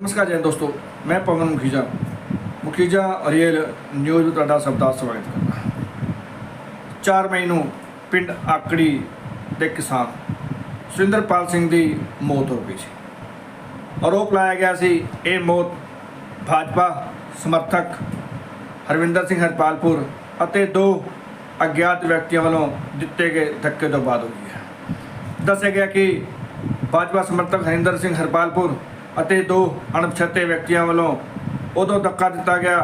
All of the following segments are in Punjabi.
ਨਮਸਕਾਰ ਜੀ ਦੋਸਤੋ, ਮੈਂ ਪਵਨ ਮੁਖੀਜਾ ਮੁਖੀਜਾ ਅਰੀਅਲ ਨਿਊਜ਼ ਵਿੱਚ ਤੁਹਾਡਾ ਸਭ ਦਾ ਸਵਾਗਤ ਕਰਦਾ 4 ਮਈ ਨੂੰ ਪਿੰਡ ਆਕੜੀ ਦੇ ਕਿਸਾਨ ਸੁਰਿੰਦਰਪਾਲ ਸਿੰਘ ਦੀ ਮੌਤ ਹੋ ਗਈ ਸੀ। ਆਰੋਪ ਲਾਇਆ ਗਿਆ ਸੀ, ਇਹ ਮੌਤ ਭਾਜਪਾ ਸਮਰਥਕ ਹਰਵਿੰਦਰ ਸਿੰਘ ਹਰਪਾਲਪੁਰ ਅਤੇ ਦੋ ਅਗਿਆਤ ਵਿਅਕਤੀਆਂ ਵੱਲੋਂ ਦਿੱਤੇ ਗਏ ਧੱਕੇ ਤੋਂ ਬਾਅਦ ਹੋਈ ਹੈ। ਦੱਸਿਆ ਗਿਆ ਕਿ ਭਾਜਪਾ ਸਮਰਥਕ ਹਰਿੰਦਰ ਸਿੰਘ ਹਰਪਾਲਪੁਰ ਅਤੇ ਦੋ ਅਣਪਛਾਤੇ ਵਿਅਕਤੀਆਂ ਵੱਲੋਂ ਉਦੋਂ ਧੱਕਾ ਦਿੱਤਾ ਗਿਆ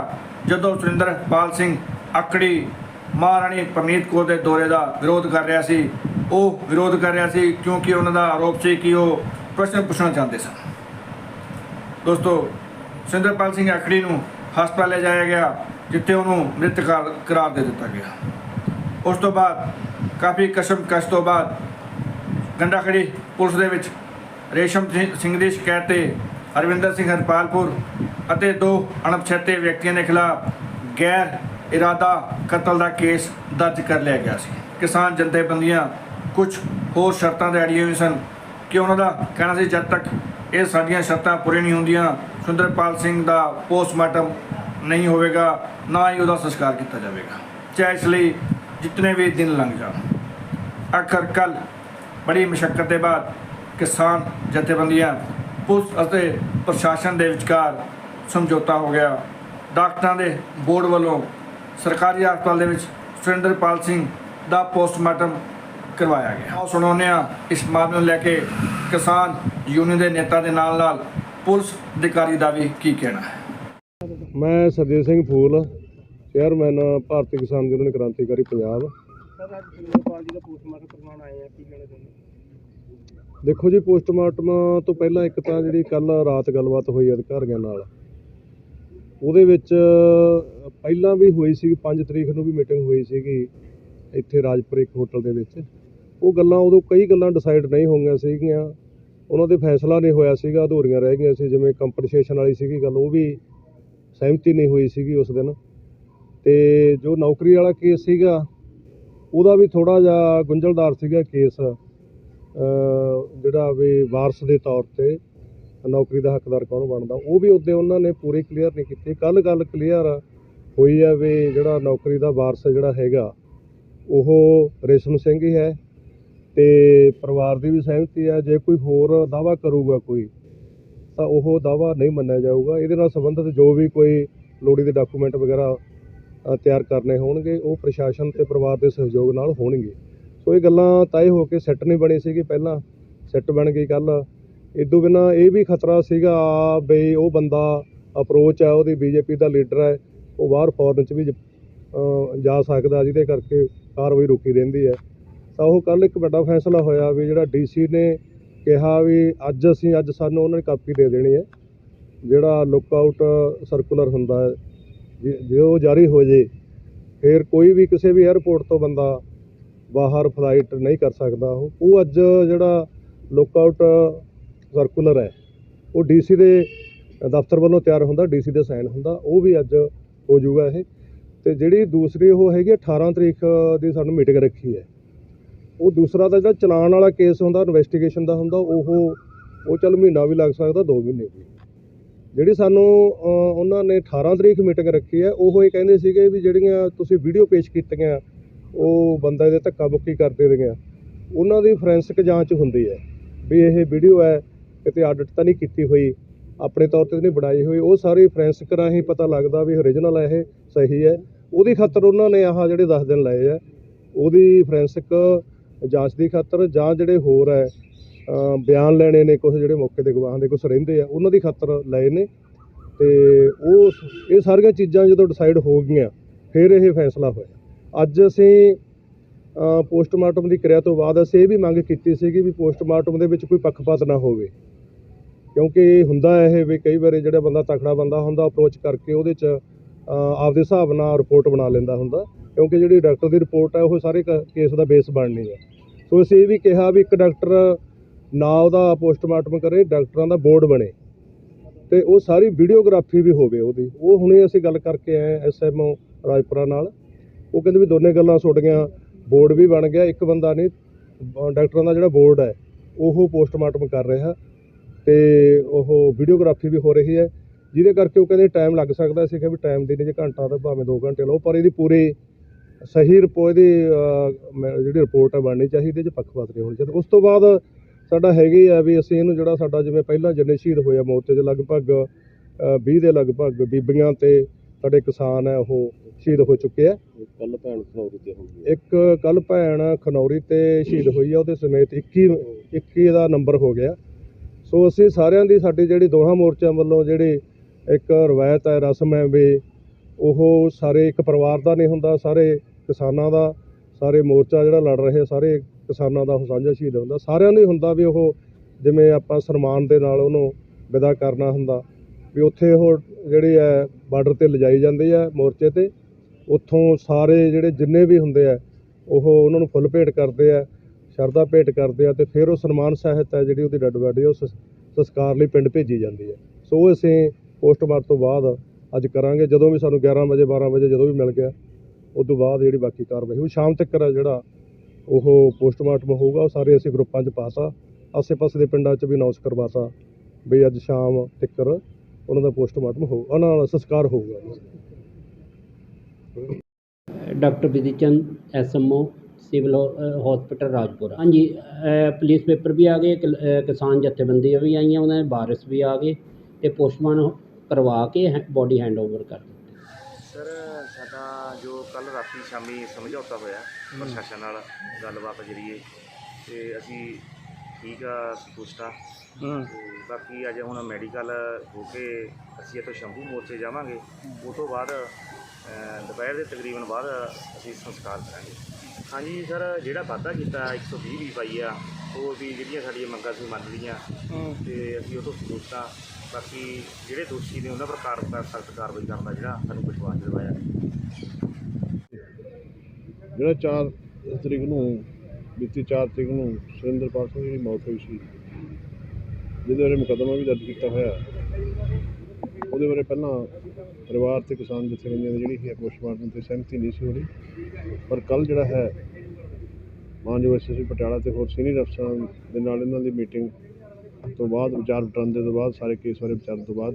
ਜਦੋਂ ਸੁਰਿੰਦਰਪਾਲ ਸਿੰਘ ਆਕੜੀ ਮਹਾਰਾਣੀ ਪਰਨੀਤ ਕੌਰ ਦੇ ਦੌਰੇ ਦਾ ਵਿਰੋਧ ਕਰ ਰਿਹਾ ਸੀ। ਉਹ ਵਿਰੋਧ ਕਰ ਰਿਹਾ ਸੀ ਕਿਉਂਕਿ ਉਹਨਾਂ ਦਾ ਆਰੋਪ ਸੀ ਕਿ ਉਹ ਪ੍ਰਸ਼ਨ ਪੁੱਛਣਾ ਚਾਹੁੰਦੇ ਸਨ। ਦੋਸਤੋ ਸੁਰਿੰਦਰਪਾਲ ਸਿੰਘ ਆਕੜੀ ਨੂੰ ਹਸਪਤਾਲ ਲੈ ਜਾਇਆ ਗਿਆ, ਜਿੱਥੇ ਉਹਨੂੰ ਮ੍ਰਿਤ ਕਰਾਰ ਦੇ ਦਿੱਤਾ ਗਿਆ। ਉਸ ਤੋਂ ਬਾਅਦ ਕਾਫੀ ਕਸ਼ਮਕਸ਼ ਤੋਂ ਬਾਅਦ ਗੰਡਾਖੜੀ ਪੁਲਿਸ ਦੇ ਵਿੱਚ ਰੇਸ਼ਮ ਸਿੰਘ- ਦੀ ਸ਼ਿਕਾਇਤ ਤੇ ਹਰਵਿੰਦਰ ਸਿੰਘ ਹਰਪਾਲਪੁਰ ਅਤੇ ਦੋ ਅਣਪਛਾਤੇ ਵਿਅਕਤੀਆਂ ਦੇ ਖਿਲਾਫ ਗੈਰ ਇਰਾਦਾ ਕਤਲ ਦਾ ਕੇਸ ਦਰਜ ਕਰ ਲਿਆ ਗਿਆ ਸੀ। ਕਿਸਾਨ ਜਥੇਬੰਦੀਆਂ ਕੁਝ ਹੋਰ ਸ਼ਰਤਾਂ ਦੇ ਅੜੀਆਂ ਹੋਈਆਂ ਸਨ ਕਿ ਉਹਨਾਂ ਦਾ ਕਹਿਣਾ ਸੀ, ਜਦ ਤੱਕ ਇਹ ਸਾਡੀਆਂ ਸ਼ਰਤਾਂ ਪੂਰੀਆਂ ਨਹੀਂ ਹੁੰਦੀਆਂ, ਸੁੰਦਰਪਾਲ ਸਿੰਘ ਦਾ ਪੋਸਟਮਾਰਟਮ ਨਹੀਂ ਹੋਵੇਗਾ, ਨਾ ਹੀ ਉਹਦਾ ਸੰਸਕਾਰ ਕੀਤਾ ਜਾਵੇਗਾ। ਚਾਹੇ ਇਸ ਲਈ ਜਿੰਨੇ ਵੀ ਦਿਨ ਲੰਘ ਜਾਣ। ਆਖਰ ਕੱਲ ਬੜੀ ਮੁਸ਼ਕਲ ਦੇ ਬਾਅਦ ਕਿਸਾਨ ਜਥੇਬੰਦੀਆਂ ਪੁਲਿਸ ਅਤੇ ਪ੍ਰਸ਼ਾਸਨ ਦੇ ਵਿਚਕਾਰ ਸਮਝੌਤਾ ਹੋ ਗਿਆ। ਡਾਕਟਰਾਂ ਦੇ ਬੋਰਡ ਵੱਲੋਂ ਸਰਕਾਰੀ ਹਸਪਤਾਲ ਦੇ ਵਿੱਚ ਸੁਰਿੰਦਰਪਾਲ ਸਿੰਘ ਦਾ ਪੋਸਟਮਾਰਟਮ ਕਰਵਾਇਆ ਗਿਆ। ਆਓ ਸੁਣਾਉਂਦੇ ਹਾਂ ਇਸ ਮਾਮਲੇ ਨੂੰ ਲੈ ਕੇ ਕਿਸਾਨ ਯੂਨੀਅਨ ਦੇ ਨੇਤਾ ਦੇ ਨਾਲ ਨਾਲ ਪੁਲਿਸ ਅਧਿਕਾਰੀ ਦਾ ਵੀ ਕੀ ਕਹਿਣਾ ਹੈ। ਮੈਂ ਸਰਜੀਤ ਸਿੰਘ ਫੂਲ ਚੇਅਰਮੈਨ ਭਾਰਤੀ ਕਿਸਾਨ ਯੂਨੀਅਨ ਕ੍ਰਾਂਤੀਕਾਰੀ ਪੰਜਾਬ। ਸਰ ਅੱਜ ਸਿੰਗਰਪਾਲ ਜੀ ਦਾ ਪੋਸਟਮਾਰਟਮ ਕਰਵਾਉਣ ਆਏ ਆ ਕੀ ਕਹਿਣਾ ਚਾਹੁੰਦੇ ਦੇਖੋ ਜੀ, ਪੋਸਟਮਾਰਟਮ ਤੋਂ ਪਹਿਲਾਂ ਇੱਕ ਤਾਂ ਜਿਹੜੀ ਕੱਲ ਰਾਤ ਗੱਲਬਾਤ ਹੋਈ ਅਧਿਕਾਰੀਆਂ ਨਾਲ, ਉਹਦੇ ਵਿੱਚ ਪਹਿਲਾਂ ਵੀ ਹੋਈ ਸੀ 5 ਤਰੀਕ ਨੂੰ ਵੀ ਮੀਟਿੰਗ ਹੋਈ ਸੀਗੀ ਇੱਥੇ ਰਾਜਪੁਰ ਇੱਕ ਹੋਟਲ ਦੇ ਵਿੱਚ। ਉਹ ਗੱਲਾਂ ਉਦੋਂ ਕਈ ਗੱਲਾਂ ਡਿਸਾਈਡ ਨਹੀਂ ਹੋਈਆਂ ਸੀਗੀਆਂ, ਉਹਨਾਂ ਦੇ ਫੈਸਲਾ ਨਹੀਂ ਹੋਇਆ ਸੀਗਾ, ਅਧੂਰੀਆਂ ਰਹਿ ਗਈਆਂ ਸੀ, ਜਿਵੇਂ ਕੰਪਨਸੇਸ਼ਨ ਵਾਲੀ ਸੀਗੀ ਗੱਲ, ਉਹ ਵੀ ਸਹਿਮਤੀ ਨਹੀਂ ਹੋਈ ਸੀਗੀ ਉਸ ਦਿਨ। ਤੇ ਜੋ ਨੌਕਰੀ ਵਾਲਾ ਕੇਸ ਸੀਗਾ, ਉਹਦਾ ਵੀ ਥੋੜਾ ਜਿਹਾ ਗੁੰਝਲਦਾਰ ਸੀਗਾ ਕੇਸ। ਜਿਹੜਾ ਵੀ ਵਾਰਸ ਦੇ ਤੌਰ ਤੇ ਨੌਕਰੀ ਦਾ ਹੱਕਦਾਰ ਕੌਣ ਬਣਦਾ, ਉਹ ਵੀ ਉਹਦੇ ਉਹਨਾਂ ਨੇ ਪੂਰੀ ਕਲੀਅਰ ਨਹੀਂ ਕੀਤੀ। ਕੱਲ ਗੱਲ ਕਲੀਅਰ ਹੋਈ ਆ ਵੀ ਜਿਹੜਾ ਨੌਕਰੀ ਦਾ ਵਾਰਸ ਜਿਹੜਾ ਹੈਗਾ, ਉਹ ਰੇਸ਼ਮ ਸਿੰਘ ਹੀ ਹੈ ਤੇ ਪਰਿਵਾਰ ਦੀ ਵੀ ਸਹਿਮਤੀ ਹੈ, ਜੇ ਕੋਈ ਹੋਰ ਦਾਵਾ ਕਰੂਗਾ ਕੋਈ, ਤਾਂ ਉਹ ਦਾਵਾ ਨਹੀਂ ਮੰਨਿਆ ਜਾਊਗਾ। ਇਹਦੇ ਨਾਲ ਸੰਬੰਧਿਤ ਜੋ ਵੀ ਕੋਈ ਲੋੜੀ ਦੇ ਡਾਕੂਮੈਂਟ ਵਗੈਰਾ ਤਿਆਰ ਕਰਨੇ ਹੋਣਗੇ, ਉਹ ਪ੍ਰਸ਼ਾਸਨ ਤੇ ਪਰਿਵਾਰ ਦੇ ਸਹਿਯੋਗ ਨਾਲ ਹੋਣਗੇ। ਸੋ ਇਹ ਗੱਲਾਂ ਤੈਅ ਹੋ ਕੇ ਸੈੱਟ ਨਹੀਂ ਬਣੀ ਸੀਗੀ ਪਹਿਲਾਂ, ਸੈੱਟ ਬਣ ਗਈ ਕੱਲ ਇਦੋਂ ਬਿਨਾ ਇਹ ਵੀ ਖਤਰਾ ਸੀਗਾ ਬਈ ਉਹ ਬੰਦਾ ਅਪਰੋਚ ਹੈ ਉਹਦੀ ਬੀਜੇਪੀ ਦਾ ਲੀਡਰ ਹੈ ਉਹ ਬਾਹਰ ਫੋਰਨ ਚ ਵੀ ਜਾ ਸਕਦਾ ਜਿਹਦੇ ਕਰਕੇ ਕਾਰਵਾਈ ਰੁਕੀ ਰਹਿੰਦੀ ਹੈ ਤਾਂ ਉਹ ਕੱਲ ਇੱਕ ਵੱਡਾ ਫੈਸਲਾ ਹੋਇਆ ਵੀ ਜਿਹੜਾ ਡੀਸੀ ਨੇ ਕਿਹਾ ਵੀ ਅੱਜ ਅਸੀਂ, ਅੱਜ ਸਾਨੂੰ ਉਹਨਾਂ ਨੇ ਕਾਪੀ ਦੇ ਦੇਣੀ ਹੈ ਜਿਹੜਾ ਲੁੱਕਆਊਟ ਸਰਕੂਲਰ ਹੁੰਦਾ ਹੈ। ਜੇ ਜੇ ਉਹ ਜਾਰੀ ਹੋ ਜੇ, ਫਿਰ ਕੋਈ ਵੀ ਕਿਸੇ ਵੀ 에ਅਰਪੋਰਟ ਤੋਂ ਬੰਦਾ ਬਾਹਰ ਫਲਾਈਟ ਨਹੀਂ ਕਰ ਸਕਦਾ ਉਹ। ਉਹ ਅੱਜ ਜਿਹੜਾ ਲੁੱਕਆਊਟ ਸਰਕੂਲਰ ਹੈ, ਉਹ ਡੀਸੀ ਦੇ ਦਫ਼ਤਰ ਵੱਲੋਂ ਤਿਆਰ ਹੁੰਦਾ ਡੀਸੀ ਦੇ ਸਾਈਨ ਹੁੰਦਾ, ਉਹ ਵੀ ਅੱਜ ਹੋ ਜਾਊਗਾ ਇਹ। ਤੇ ਜਿਹੜੀ ਦੂਸਰੀ ਉਹ ਹੈਗੀ 18 ਤਰੀਕ ਦੀ ਸਾਨੂੰ ਮੀਟਿੰਗ ਰੱਖੀ ਹੈ। ਉਹ ਦੂਸਰਾ ਤਾਂ ਜਿਹੜਾ ਚਲਾਨ ਵਾਲਾ ਕੇਸ ਹੁੰਦਾ ਇਨਵੈਸਟੀਗੇਸ਼ਨ ਦਾ ਹੁੰਦਾ, ਉਹ ਉਹ ਚੱਲ ਮਹੀਨਾ ਵੀ ਲੱਗ ਸਕਦਾ 2 ਮਹੀਨੇ ਵੀ। ਜਿਹੜੀ ਸਾਨੂੰ ਉਹਨਾਂ ਨੇ 18 ਤਰੀਕ ਮੀਟਿੰਗ ਰੱਖੀ ਹੈ, ਉਹ ਇਹ ਕਹਿੰਦੇ ਸੀਗੇ ਵੀ ਜਿਹੜੀਆਂ ਤੁਸੀਂ ਵੀਡੀਓ ਪੇਸ਼ ਕੀਤੀਆਂ ਉਹ ਬੰਦਾ ਇਹਦੇ ਧੱਕਾ ਮੁੱਕੀ ਕਰਦੇ ਰਹੀਆਂ ਉਹਨਾਂ ਦੀ ਫੋਰੈਂਸਿਕ ਜਾਂਚ ਹੁੰਦੀ ਹੈ ਵੀ ਇਹ ਵੀਡੀਓ ਹੈ, ਕਿਤੇ ਆਡਿਟ ਤਾਂ ਨਹੀਂ ਕੀਤੀ ਹੋਈ, ਆਪਣੇ ਤੌਰ ਤੇ ਨਹੀਂ ਬਣਾਈ ਹੋਈ। ਉਹ ਸਾਰੀ ਫੋਰੈਂਸਿਕ ਰਾਹੀਂ ਪਤਾ ਲੱਗਦਾ ਵੀ ਓਰੀਜਨਲ ਹੈ, ਇਹ ਸਹੀ ਹੈ। ਉਹਦੀ ਖਾਤਰ ਉਹਨਾਂ ਨੇ ਆਹ ਜਿਹੜੇ 10 ਦਿਨ ਲਏ ਆ, ਉਹਦੀ ਫੋਰੈਂਸਿਕ ਜਾਂਚ ਦੀ ਖਾਤਰ ਜਾਂ ਜਿਹੜੇ ਹੋਰ ਹੈ ਬਿਆਨ ਲੈਣੇ ਨੇ ਕੁਝ ਜਿਹੜੇ ਮੌਕੇ ਦੇ ਗਵਾਹਾਂ ਦੇ ਕੁਝ ਰਹਿੰਦੇ ਆ, ਉਹਨਾਂ ਦੀ ਖਾਤਰ ਲਏ ਨੇ। ਤੇ ਉਹ ਇਹ ਸਾਰੀਆਂ ਚੀਜ਼ਾਂ ਜਦੋਂ ਡਿਸਾਈਡ ਹੋ ਗਈਆਂ, ਫਿਰ ਇਹ ਫੈਸਲਾ ਹੋਇਆ। ਅੱਜ ਅਸੀਂ ਪੋਸਟਮਾਰਟਮ ਦੀ ਕਿਰਿਆ ਤੋਂ ਬਾਅਦ ਅਸੀਂ ਇਹ ਵੀ ਮੰਗ ਕੀਤੀ ਸੀਗੀ ਵੀ ਪੋਸਟਮਾਰਟਮ ਦੇ ਵਿੱਚ ਕੋਈ ਪੱਖਪਾਤ ਨਾ ਹੋਵੇ। ਕਿਉਂਕਿ ਹੁੰਦਾ ਇਹ ਵੀ ਕਈ ਵਾਰੀ ਜਿਹੜਾ ਬੰਦਾ ਤਕੜਾ ਬੰਦਾ ਹੁੰਦਾ ਅਪਰੋਚ ਕਰਕੇ ਉਹਦੇ 'ਚ ਆਪਦੇ ਹਿਸਾਬ ਨਾਲ ਰਿਪੋਰਟ ਬਣਾ ਲੈਂਦਾ ਹੁੰਦਾ। ਕਿਉਂਕਿ ਜਿਹੜੀ ਡਾਕਟਰ ਦੀ ਰਿਪੋਰਟ ਹੈ, ਉਹ ਸਾਰੇ ਕੇਸ ਦਾ ਬੇਸ ਬਣਨੀ ਹੈ। ਸੋ ਅਸੀਂ ਇਹ ਵੀ ਕਿਹਾ ਵੀ ਇੱਕ ਡਾਕਟਰ ਨਾ ਉਹਦਾ ਪੋਸਟਮਾਰਟਮ ਕਰੇ ਡਾਕਟਰਾਂ ਦਾ ਬੋਰਡ ਬਣੇ। ਤੇ ਉਹ ਸਾਰੀ ਵੀਡੀਓਗ੍ਰਾਫੀ ਵੀ ਹੋਵੇ ਉਹਦੀ। ਉਹ ਹੁਣੇ ਅਸੀਂ ਗੱਲ ਕਰਕੇ ਆਏ ਐਸਐਮਓ ਰਾਜਪੁਰਾ ਨਾਲ। ਉਹ ਕਹਿੰਦੇ ਵੀ ਦੋਨੇ ਗੱਲਾਂ ਸੁੱਟ ਗਈਆਂ ਬੋਰਡ ਵੀ ਬਣ ਗਿਆ ਇੱਕ ਬੰਦਾ ਨਹੀਂ ਡਾਕਟਰਾਂ ਦਾ ਜਿਹੜਾ ਬੋਰਡ ਹੈ ਉਹ ਪੋਸਟਮਾਰਟਮ ਕਰ ਰਿਹਾ ਤੇ ਉਹ ਵੀਡੀਓਗ੍ਰਾਫੀ ਵੀ ਹੋ ਰਹੀ ਹੈ ਜਿਹਦੇ ਕਰਕੇ ਉਹ ਕਹਿੰਦੇ ਟਾਈਮ ਲੱਗ ਸਕਦਾ ਸੀ ਕਿ ਵੀ ਟਾਈਮ ਦੇ ਨਹੀਂ ਜੇ ਘੰਟਾ ਤਾਂ ਭਾਵੇਂ 2 ਘੰਟੇ ਲਓ ਪਰ ਇਹਦੀ ਪੂਰੀ ਸਹੀ ਰਿਪੋਰਟ ਦੀ ਮੈਂ- ਜਿਹੜੀ ਰਿਪੋਰਟ ਹੈ ਬਣਨੀ ਚਾਹੀਦੀ ਜੇ ਪੱਖਪਾਤ ਨਹੀਂ ਹੋਣੀ ਚਾਹੀਦੀ। ਉਸ ਤੋਂ ਬਾਅਦ ਸਾਡਾ ਹੈਗੀ ਆ ਵੀ ਅਸੀਂ ਇਹਨੂੰ ਜਿਹੜਾ ਸਾਡਾ ਜਿਵੇਂ ਪਹਿਲਾਂ ਜਿੰਨੇ ਸ਼ਹੀਦ ਹੋਏ ਆ ਮੋਰਚੇ 'ਚ ਲਗਭਗ ਅਹ, 20 ਦੇ ਲਗਭਗ ਬੀਬੀਆਂ ਤੇ ਸਾਡੇ ਕਿਸਾਨ ਹੈ ਉਹ ਸ਼ਹੀਦ ਹੋ ਚੁੱਕੇ ਆ। ਕੱਲ ਭੈਣ ਖਨੌਰੀ ਤੇ ਹੋਈ ਇੱਕ ਕੱਲ ਭੈਣ ਖਨੌਰੀ ਤੇ ਸ਼ਹੀਦ ਹੋਈ ਆ ਉਹਦੇ ਸਮੇਤ 21 21 ਦਾ ਨੰਬਰ ਹੋ ਗਿਆ। ਸੋ ਅਸੀਂ ਸਾਰਿਆਂ ਦੀ ਸਾਡੀ ਜਿਹੜੀ ਦੋਹਾਂ ਮੋਰਚਿਆਂ ਵੱਲੋਂ ਜਿਹੜੀ ਇੱਕ ਰਵਾਇਤ ਹੈ ਰਸਮ ਹੈ ਵੀ ਉਹ ਸਾਰੇ ਇੱਕ ਪਰਿਵਾਰ ਦਾ ਨਹੀਂ ਹੁੰਦਾ ਸਾਰੇ ਕਿਸਾਨਾਂ ਦਾ ਸਾਰੇ ਮੋਰਚਾ ਜਿਹੜਾ ਲੜ ਰਹੇ ਸਾਰੇ ਕਿਸਾਨਾਂ ਦਾ ਉਹ ਸਾਂਝਾ ਸ਼ਹੀਦ ਹੁੰਦਾ। ਸਾਰਿਆਂ ਨੂੰ ਹੀ ਹੁੰਦਾ ਵੀ ਉਹ ਜਿਵੇਂ ਆਪਾਂ ਸਨਮਾਨ ਦੇ ਨਾਲ ਉਹਨੂੰ ਵਿਦਾ ਕਰਨਾ ਹੁੰਦਾ ਵੀ ਉੱਥੇ ਉਹ ਜਿਹੜੇ ਹੈ ਬਾਰਡਰ ਤੇ ਲਿਜਾਈ ਜਾਂਦੇ ਆ ਮੋਰਚੇ ਤੇ। ਉੱਥੋਂ ਸਾਰੇ ਜਿਹੜੇ ਜਿੰਨੇ ਵੀ ਹੁੰਦੇ ਆ, ਉਹ ਉਹਨਾਂ ਨੂੰ ਫੁੱਲ ਭੇਟ ਕਰਦੇ ਆ, ਸ਼ਰਧਾ ਭੇਟ ਕਰਦੇ ਆ ਤੇ ਫਿਰ ਉਹ ਸਨਮਾਨ ਸਹਿਤ ਹੈ ਜਿਹੜੀ ਉਹਦੀ ਡੈਡ ਬਾਡੀ ਉਹ ਸਸ- ਸੰਸਕਾਰ ਲਈ ਪਿੰਡ ਭੇਜੀ ਜਾਂਦੀ ਹੈ ਸੋ ਉਹ ਅਸੀਂ ਪੋਸਟਮਾਰਟ ਤੋਂ ਬਾਅਦ ਅੱਜ ਕਰਾਂਗੇ, ਜਦੋਂ ਵੀ ਸਾਨੂੰ 11 ਵਜੇ 12 ਵਜੇ ਜਦੋਂ ਵੀ ਮਿਲ ਗਿਆ, ਉਸ ਤੋਂ ਬਾਅਦ ਜਿਹੜੀ ਬਾਕੀ ਕਾਰਵਾਈ ਉਹ ਸ਼ਾਮ ਤੱਕ ਹੈ ਜਿਹੜਾ ਉਹ ਪੋਸਟਮਾਰਟਮ ਹੋਊਗਾ, ਉਹ ਸਾਰੇ ਅਸੀਂ ਗਰੁੱਪਾਂ 'ਚ ਪਾਤਾ ਆਸੇ-ਪਾਸੇ ਦੇ ਪਿੰਡਾਂ 'ਚ ਵੀ ਅਨਾਉਂਸ ਕਰਵਾਤਾ ਵੀ ਅੱਜ ਸ਼ਾਮ ਤੱਕ ਉਹਨਾਂ ਦਾ ਪੋਸਟਮਾਰਟਮ ਹੋਊ ਉਹਨਾਂ ਦਾ ਸੰਸਕਾਰ ਹੋਊਗਾ। Doctor Vidhi Chand SMO civil hospital Rajpur. ਹਾਂਜੀ ਪੁਲਿਸ ਪੇਪਰ ਵੀ ਆ ਗਏ ਕਿਲ- ਅ, ਕਿਸਾਨ ਜਥੇਬੰਦੀਆਂ ਵੀ ਆਈਆਂ ਉਹਨਾਂ ਦੇ ਵਾਰਿਸ ਵੀ ਆ ਗਏ ਤੇ ਪੋਸਟਮਾਰਟਮ ਕਰਵਾ ਕੇ ਬੋਡੀ ਹੈਂਡਓਵਰ ਕਰ ਦਿੱਤੀ। ਸਰ ਸਾਡਾ ਜੋ ਕੱਲ ਰਾਤੀ ਸ਼ਾਮੀ ਸਮਝੌਤਾ ਹੋਇਆ ਪ੍ਰਸ਼ਾਸਨ ਨਾਲ ਗੱਲਬਾਤ ਜਰੀਏ ਤੇ ਅਸੀਂ ਠੀਕ ਆ ਸੰਤੁਸ਼ਟ ਆ। ਤੇ ਬਾਕੀ ਅੱਜ ਹੁਣ ਮੈਡੀਕਲ ਹੋ ਕੇ ਅਸੀਂ ਇੱਥੋਂ ਸ਼ੰਭੂ ਮੋਰਚੇ ਜਾਵਾਂਗੇ। ਉਹ ਤੋਂ ਬਾਅਦ ਦੁਪਹਿਰ ਦੇ ਤਕਰੀਬਨ ਬਾਅਦ ਅਸੀਂ ਸੰਸਕਾਰ ਕਰਾਂਗੇ। ਹਾਂਜੀ ਸਰ ਜਿਹੜਾ ਵਾਅਦਾ ਕੀਤਾ 120 ਵੀ ਪਾਈ ਆ ਉਹ ਵੀ ਜਿਹੜੀਆਂ ਸਾਡੀਆਂ ਮੰਗਾਂ ਸੀ ਮੰਨ ਲਈਆਂ। ਤੇ ਅਸੀਂ ਉਹ ਤੋਂ ਸੰਤੁਸ਼ਟ ਆ ਬਾਕੀ ਜਿਹੜੇ ਦੋਸ਼ੀ ਨੇ ਉਹਨਾਂ ਪਰ ਕਾਰ ਸਖਤ ਕਾਰਵਾਈ ਕਰਨ ਦਾ ਜਿਹੜਾ ਸਾਨੂੰ ਵਿਸ਼ਵਾਸ ਦਿਵਾਇਆ। ਜਿਹੜਾ 4 ਤਰੀਕ ਨੂੰ ਬੀਤੀ 4 ਤਰੀਕ ਨੂੰ ਸੁਰਿੰਦਰਪਾਲ ਸਿੰਘ ਦੀ ਮੌਤ ਹੋਈ ਸੀ ਜਿਹਦੇ ਬਾਰੇ ਮੁਕੱਦਮਾ ਵੀ ਦਰਜ ਕੀਤਾ ਹੋਇਆ। ਹੈ। ਉਹਦੇ ਬਾਰੇ ਪਹਿਲਾਂ ਪਰਿਵਾਰ ਤੇ ਕਿਸਾਨ ਜਥੇਬੰਦੀਆਂ ਦੀ ਜਿਹੜੀ ਹੈ ਪੋਸਟਮਾਰਟਮ ਤੇ ਸਹਿਮਤੀ ਨਹੀਂ ਸੀ ਹੋ ਰਹੀ ਪਰ ਕੱਲ ਜਿਹੜਾ ਹੈ ਮਾਨਯੋਗ ਐਸਐਸਪੀ ਪਟਿਆਲਾ ਤੇ ਹੋਰ ਸੀਨੀਅਰ ਅਫਸਰਾਂ ਦੇ ਨਾਲ ਇਹਨਾਂ ਦੀ ਮੀਟਿੰਗ ਤੋਂ ਬਾਅਦ, ਵਿਚਾਰ ਵਟਾਂਦਰੇ ਤੋਂ ਬਾਅਦ, ਸਾਰੇ ਕੇਸ ਬਾਰੇ ਵਿਚਾਰਨ ਤੋਂ ਬਾਅਦ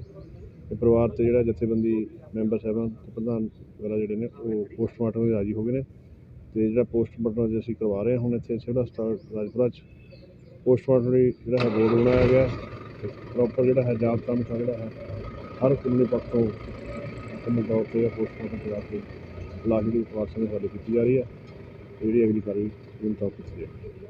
ਇਹ ਪਰਿਵਾਰ ਤੇ ਜਿਹੜਾ ਜਥੇਬੰਦੀ ਮੈਂਬਰ ਸਾਹਿਬਾਨ ਤੇ ਪ੍ਰਧਾਨ ਵਗੈਰਾ ਜਿਹੜੇ ਨੇ, ਉਹ ਪੋਸਟਮਾਰਟਮ ਦੇ ਰਾਜੀ ਹੋ ਗਏ ਨੇ। ਤੇ ਜਿਹੜਾ ਪੋਸਟਮਾਰਟਮ ਅੱਜ ਅਸੀਂ ਕਰਵਾ ਰਹੇ ਹਾਂ ਹੁਣ ਇੱਥੇ ਸਿਵਲ ਹਸਪਤਾਲ ਰਾਜਪੁਰਾ 'ਚ, ਪੋਸਟਮਾਰਟਮ ਲਈ ਜਿਹੜਾ ਹੈ ਬੋਰਡ ਬਣਾਇਆ ਗਿਆ ਪ੍ਰੋਪਰ ਜਿਹੜਾ ਹੈ ਜਾਬਤਾ ਮੁਤਾਬਕ ਜਿਹੜਾ ਹੈ। ਹਰ ਕਾਨੂੰਨੀ ਪੱਖ ਤੋਂ ਤੌਰ ਤੇ ਇਹ ਪੋਸਟਮਾਰਟਮ ਕਰਾ ਕੇ ਲਾਸ਼ ਦੀ ਵਾਰਸਾਂ ਦੀ ਕੀਤੀ ਜਾ ਰਹੀ ਹੈ। ਤੇ ਜਿਹੜੀ ਅਗਲੀ ਕਾਰਵਾਈ ਕਾਨੂੰਨੀ ਤੌਰ ਤੇ ਕੀਤੀ ਜਾਏਗੀ